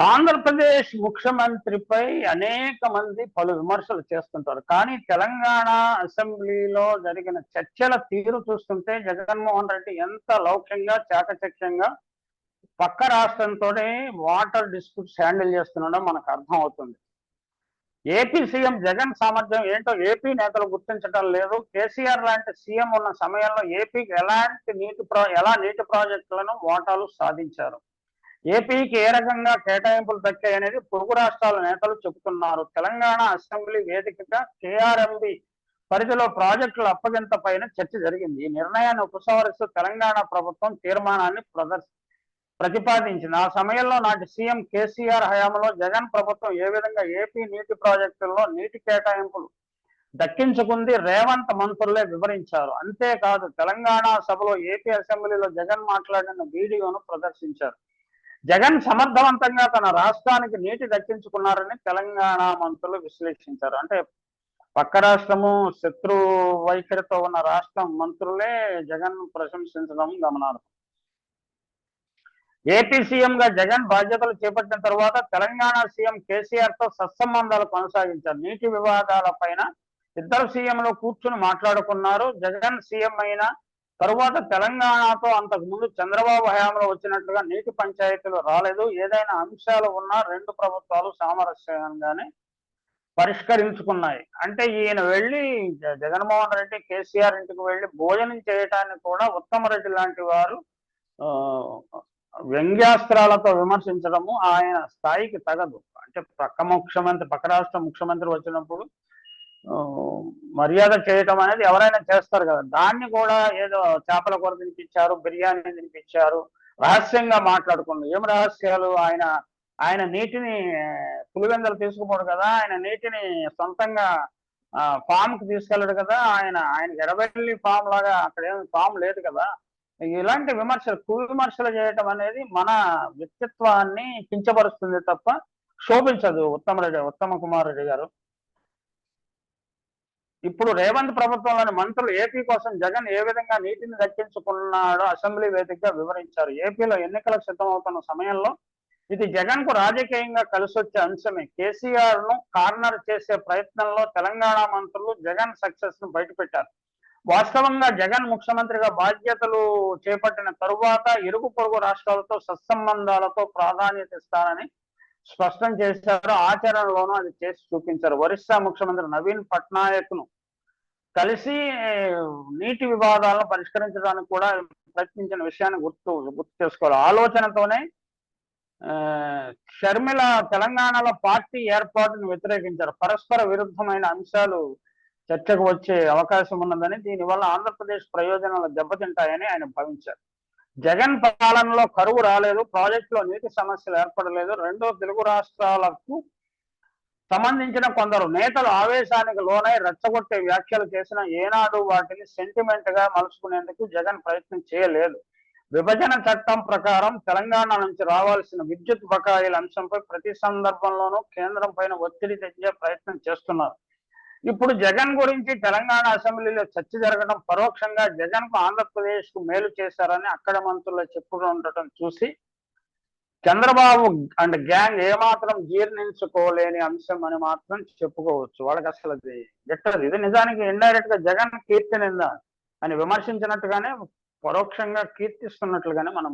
ఆంధ్రప్రదేశ్ ముఖ్యమంత్రిపై అనేక మంది పలు విమర్శలు చేస్తుంటారు. కానీ తెలంగాణ అసెంబ్లీలో జరిగిన చర్చల తీరు చూస్తుంటే జగన్మోహన్ రెడ్డి ఎంత లౌక్యంగా చాకచక్యంగా పక్క రాష్ట్రంతో వాటర్ డిస్ప్యూట్స్ హ్యాండిల్ చేస్తున్నాడో మనకు అర్థం అవుతుంది ఏపీ సీఎం జగన్ సామర్థ్యం ఏంటో ఏపీ నేతలు గుర్తించడం లేదు. కేసీఆర్ లాంటి సీఎం ఉన్న సమయంలో ఏపీకి ఎలాంటి నీటి ప్రా ఎలా నీటి ప్రాజెక్టులను వాటాలు సాధించారు? ఏపీకి ఏ రకంగా కేటాయింపులు దక్కాయి అనేది పొరుగు రాష్ట్రాల నేతలు చెబుతున్నారు. తెలంగాణ అసెంబ్లీ వేదికగా కేఆర్ఎంబి పరిధిలో ప్రాజెక్టుల అప్పగింత పైన చర్చ జరిగింది. ఈ నిర్ణయాన్ని ఉపసంహరిస్తూ తెలంగాణ ప్రభుత్వం తీర్మానాన్ని ప్రదర్శ ప్రతిపాదించింది. ఆ సమయంలో నాటి సీఎం కేసీఆర్ హయాంలో జగన్ ప్రభుత్వం ఏ విధంగా ఏపీ నీటి ప్రాజెక్టుల్లో నీటి కేటాయింపులు దక్కించుకుంది రేవంత్ మంత్రులే వివరించారు. అంతేకాదు తెలంగాణ సభలో ఏపీ అసెంబ్లీలో జగన్ మాట్లాడిన వీడియోను ప్రదర్శించారు. జగన్ సమర్థవంతంగా తన రాష్ట్రానికి నీటి దక్కించుకున్నారని తెలంగాణ మంత్రులు విశ్లేషించారు. అంటే పక్క రాష్ట్రము శత్రు వైఖరితో ఉన్న రాష్ట్రం మంత్రులే జగన్ ప్రశంసించడం గమనార్హం. ఏపీ సీఎం గా జగన్ బాధ్యతలు చేపట్టిన తర్వాత తెలంగాణ సీఎం కేసీఆర్తో సత్సంబంధాలు కొనసాగించారు. నీటి వివాదాల పైన ఇద్దరు సీఎంలు కూర్చుని మాట్లాడుకున్నారు. జగన్ సీఎం అయిన తరువాత తెలంగాణతో అంతకు ముందు చంద్రబాబు హయాంలో వచ్చినట్లుగా నీటి పంచాయతీలు రాలేదు. ఏదైనా అంశాలు ఉన్నా రెండు ప్రభుత్వాలు సామరస్యంగానే పరిష్కరించుకున్నాయి. అంటే ఈయన వెళ్ళి జ- జగన్మోహన్ రెడ్డి కేసీఆర్ ఇంటికి వెళ్ళి భోజనం చేయటానికి కూడా ఉత్తమరెడ్డి లాంటి వారు ఆ, వ్యంగ్యాస్త్రాలతో విమర్శించడము ఆయన స్థాయికి తగదు. అంటే పక్క ముఖ్యమంత్రి పక్క రాష్ట్ర ముఖ్యమంత్రి వచ్చినప్పుడు మర్యాద చేయటం అనేది ఎవరైనా చేస్తారు కదా. దాన్ని కూడా ఏదో చేపల కూర తినిపించారు బిర్యానీ తినిపించారు రహస్యంగా మాట్లాడుకున్నారు. ఏం రహస్యాలు? ఆయన ఆయన నీటిని పులివెందలు తీసుకుపోడు కదా. ఆయన నీటిని సొంతంగా ఫామ్కి తీసుకెళ్ళడు కదా. ఆయన ఆయన ఎడబెల్లి ఫామ్ లాగా అక్కడ ఏం ఫామ్ లేదు కదా. ఇలాంటి విమర్శలు కువిమర్శలు విమర్శలు చేయటం అనేది మన వ్యక్తిత్వాన్ని కించపరుస్తుంది తప్ప శోభించదు ఉత్తమ రెడ్డి ఉత్తమ కుమార్ రెడ్డి గారు. ఇప్పుడు రేవంత్ ప్రభుత్వంలోని మంత్రులు ఏపీ కోసం జగన్ ఏ విధంగా నీటిని దక్కించుకున్నాడో అసెంబ్లీ వేదికగా వివరించారు. ఏపీలో ఎన్నికలకు సిద్ధమవుతున్న సమయంలో ఇది జగన్కు రాజకీయంగా కలిసొచ్చే అంశమే. కేసీఆర్ను కార్నర్ చేసే ప్రయత్నంలో తెలంగాణ మంత్రులు జగన్ సక్సెస్ను బయటపెట్టారు. వాస్తవంగా జగన్ ముఖ్యమంత్రిగా బాధ్యతలు చేపట్టిన తరువాత ఇరుగు పొరుగు రాష్ట్రాలతో సత్సంబంధాలతో ప్రాధాన్యత ఇస్తారని స్పష్టం చేశారు. ఆచరణలోనూ అది చేసి చూపించారు. ఒరిస్సా ముఖ్యమంత్రి నవీన్ పట్నాయక్ను కలిసి నీటి వివాదాలను పరిష్కరించడానికి కూడా ప్రయత్నించిన విషయాన్ని గుర్తు గుర్తు చేసుకోవాలి. ఆలోచనతోనే ఆ, షర్మిల తెలంగాణలో పార్టీ ఏర్పాటును వ్యతిరేకించారు. పరస్పర విరుద్ధమైన అంశాలు చర్చకు వచ్చే అవకాశం ఉన్నదని దీనివల్ల ఆంధ్రప్రదేశ్ ప్రయోజనాలు దెబ్బతింటాయని ఆయన భావించారు. జగన్ పాలనలో కరువు రాలేదు ప్రాజెక్టులో నీటి సమస్యలు ఏర్పడలేదు. రెండో తెలుగు రాష్ట్రాలకు సంబంధించిన కొందరు నేతలు ఆవేశానికి లోనై రెచ్చగొట్టే వ్యాఖ్యలు చేసిన ఏనాడు వాటిని సెంటిమెంట్గా మలుచుకునేందుకు జగన్ ప్రయత్నం చేయలేదు. విభజన చట్టం ప్రకారం తెలంగాణ నుంచి రావాల్సిన విద్యుత్ బకాయిల అంశంపై ప్రతి సందర్భంలోనూ కేంద్రం పైన ఒత్తిడి తెచ్చే ప్రయత్నం చేస్తున్నారు. ఇప్పుడు జగన్ గురించి తెలంగాణ అసెంబ్లీలో చర్చ జరగడం పరోక్షంగా జగన్కు ఆంధ్రప్రదేశ్కు మేలు చేశారని అక్కడ మంత్రులు చెప్పుకుంటూ ఉండటం చూసి చంద్రబాబు అండ్ గ్యాంగ్ ఏమాత్రం జీర్ణించుకోలేని అంశం అని మాత్రం చెప్పుకోవచ్చు. వాళ్ళకి అసలు అది గిట్టదు. ఇది నిజానికి ఇండైరెక్ట్గా జగన్ కీర్తి నింద అని విమర్శించినట్టుగానే పరోక్షంగా కీర్తిస్తున్నట్లుగానే మనం